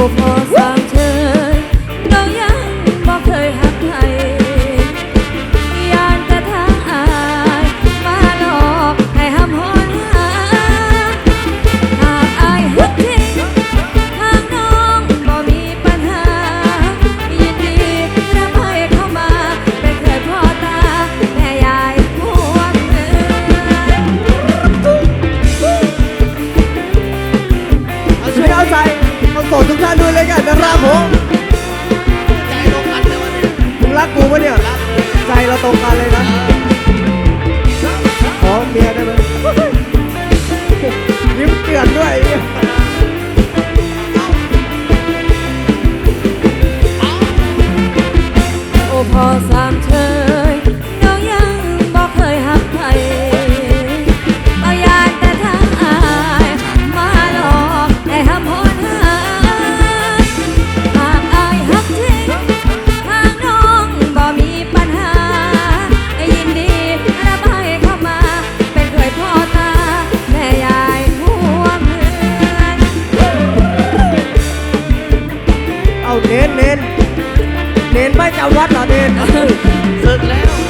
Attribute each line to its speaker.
Speaker 1: of us. โสดทุกท่านด้วยเลยกันนะครับผมใจตรงกันเลยวันนี้รักกูปะเนี่ย ใจเราตรงกันเลยนะ เอา
Speaker 2: เน้นเน้นเน้นไม่จำวัดหรอเน้น
Speaker 3: สึกแล้ว